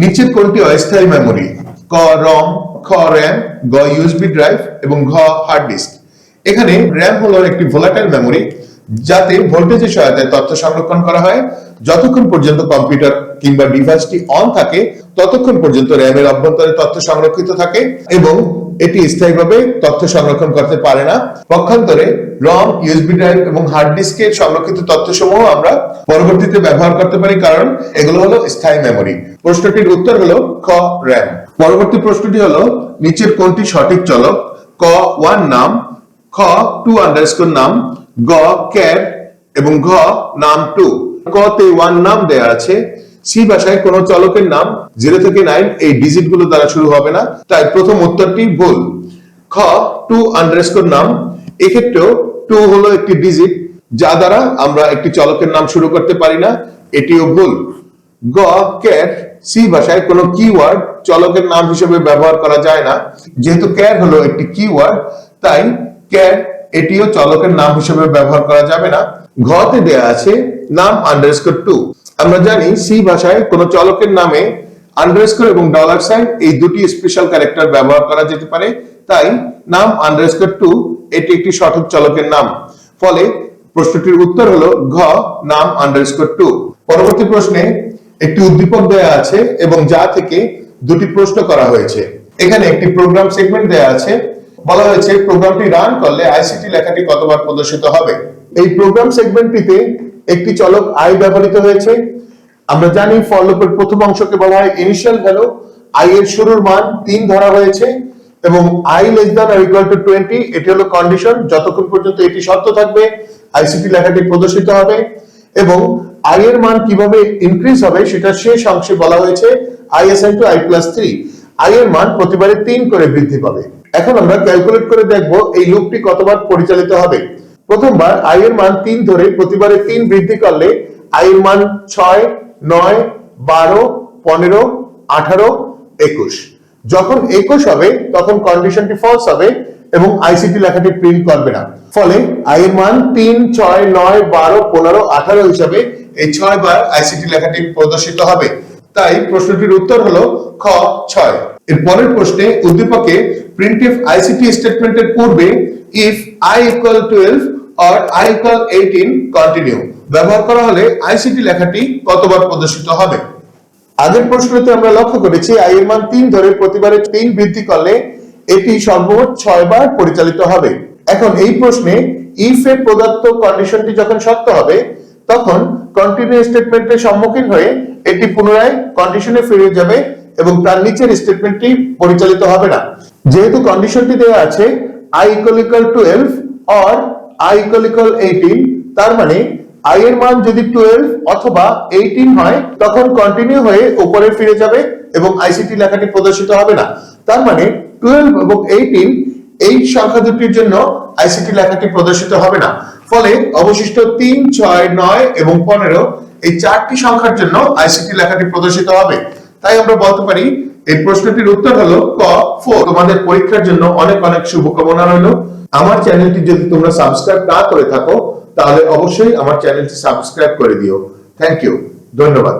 নিচের কোনটি অস্থায়ী মেমোরি ক রম খ র্যাম গ ইউএসবি ড্রাইভ এবং ঘ হার্ড ডিস্ক এখানে র্যাম হলো একটি ভোলাটাইল মেমোরি যাতে ভোল্টেজের সহায়তায় তথ্য সংরক্ষণ করা হয়। যতক্ষণ পর্যন্ত কম্পিউটার কিংবা ডিভাইসটি অন থাকে, ততক্ষণ পর্যন্ত র্যামের অভ্যন্তরে তথ্য সংরক্ষিত থাকে এবং এটি স্থায়ীভাবে তথ্য সংরক্ষণ করতে পারে না। পক্ষান্তরে রম ইউএসবি ড্রাইভ এবং হার্ড ডিস্কের সংরক্ষিত তথ্যসমূহ আমরা পরবর্তীতে ব্যবহার করতে পারি কারণ এগুলো হলো স্থায়ী মেমোরি প্রশ্নটির উত্তর হলো খ র্যাম পরবর্তী প্রশ্নটি হলো, নিচের কোনটি সঠিক চলক? ক ওয়ান নাম, খ টু আন্ডারস্কোর নাম, গ ক্যার এবং ঘ নাম টু ক তে ওয়ান নাম দেয়া আছে সি ভাষায় কোন চলকের নাম জিরো থেকে নাইন এই ডিজিটগুলো দ্বারা শুরু হবে না, তাই প্রথম উত্তরটি ভুল। খ টু আন্ডারস্কোর নাম এক্ষেত্রেও টু হলো একটি ডিজিট যা দ্বারা আমরা একটি চলকের নাম শুরু করতে পারি না, এটিও ভুল। গ সি ভাষায় কোনো কিওয়ার্ড চলকের নাম হিসেবে ব্যবহার করা যায় না, যেহেতু ক্যার হলো একটি কিওয়ার্ড তাই ক্যার এটিও চলকের নাম হিসেবে ব্যবহার করা যাবে না। ঘতে দেয়া আছে নাম আন্ডারস্কোর টু আমরা জানি সি ভাষায় কোনো চলকের নামে আন্ডারস্কোর এবং ডলার সাইন এই দুটি স্পেশাল ক্যারেক্টার ব্যবহার করা যেতে পারে। তাই নাম আন্ডারস্কোর টু এটি একটি সঠিক চলকের নাম। ফলে প্রশ্নটির উত্তর হলো ঘ, নাম আন্ডারস্কোর টু পরবর্তী প্রশ্নে একটি উদ্দীপক দেয়া আছে এবং যা থেকে দুটি প্রশ্ন করা হয়েছে। এখানে একটি প্রোগ্রাম সেগমেন্ট দেয়া আছে। বলা হয়েছে প্রোগ্রামটি রান করলে আইসিটি লেখাটি কতবার প্রদর্শিত হবে। এই প্রোগ্রাম সেগমেন্টটিতে একটি চলক আই ব্যবহৃত হয়েছে। আমরা জানি ফর প্রথম অংশকে বলা হয় ইনিশিয়াল ভ্যালু আই এর শুরুর মান তিন ধরা হয়েছে এবং I less than or equal to twenty এটি হলো কন্ডিশন যতক্ষণ পর্যন্ত এটি সত্য থাকবে আইসিটি লেখাটি প্রদর্শিত হবে এবং আই এর মান কীভাবে ইনক্রিজ হবে সেটা শেষ অংশে বলা হয়েছে I is two I plus three I এর মান প্রতিবারে তিন করে বৃদ্ধি পাবে। এখন আমরা ক্যালকুলেট করে দেখব এই লুপটি কতবার পরিচালিত হবে। প্রথমবার আই এর মান তিন ধরে প্রতিবারে তিন বৃদ্ধি করলে আই এর মান ছয় নয়, বারো, পনেরো, আঠারো, একুশ। যখন একুশ হবে, তখন কন্ডিশনটি ফলস হবে এবং আইসিটি লেখাটি প্রিন্ট করবে না। ফলে আই মান তিন, ছয়, নয়, বারো, পনেরো, আঠারো হিসাবে এই ছয় বার আইসিটি লেখাটি প্রদর্শিত হবে। তাই প্রশ্নটির উত্তর হলো খ, ছয়। এর পরের প্রশ্নে উদ্দীপকে প্রিন্টফ আইসিটি স্টেটমেন্টের পূর্বে if I equal twelve or I equal eighteen continue ব্যবহার করা হলে আইসিটি লেখাটি কতবার প্রদর্শিত হবে? আগের প্রশ্নতে আমরা লক্ষ্য করেছি, আই এর মান তিন ধরে প্রতিবারে তিন বৃদ্ধি করলে এটি সর্বমোট ছয় বার পরিচালিত হবে। এখন এই প্রশ্নে ইফ এর প্রদত্ত কন্ডিশনটি যখন সত্য হবে, তখন কন্টিনিউ স্টেটমেন্টের সম্মুখীন হয়ে এটি পুনরায় কন্ডিশনে ফিরে যাবে এবং তার নিচের স্টেটমেন্টটি পরিচালিত হবে না। যেহেতু কন্ডিশনটি দেওয়া আছে I equal equal twelve or I equal equal eighteen তার মানে আই এর মান যদি টুয়েলভ অথবা এইটিন হয়, তখন কন্টিনিউ হয়ে উপরে ফিরে যাবে এবং আইসিটি লেখাটি প্রদর্শিত হবে না। তার মানে টুয়েলভ এবং এইটিন এই সংখ্যা দুটির জন্য আইসিটি লেখাটি প্রদর্শিত হবে না। ফলে অবশিষ্ট তিন, ছয়, নয় এবং পনেরো এই চারটি সংখ্যার জন্য আইসিটি লেখাটি প্রদর্শিত হবে। তাই আমরা বলতে পারি, এই প্রশ্নটির উত্তর হলো ক ফোর তোমাদের পরীক্ষার জন্য অনেক অনেক শুভকামনা রইল। আমার চ্যানেলটি যদি তোমরা সাবস্ক্রাইব না করে থাকো তাহলে অবশ্যই আমার চ্যানেলটি সাবস্ক্রাইব করে দিও। থ্যাংক ইউ ধন্যবাদ।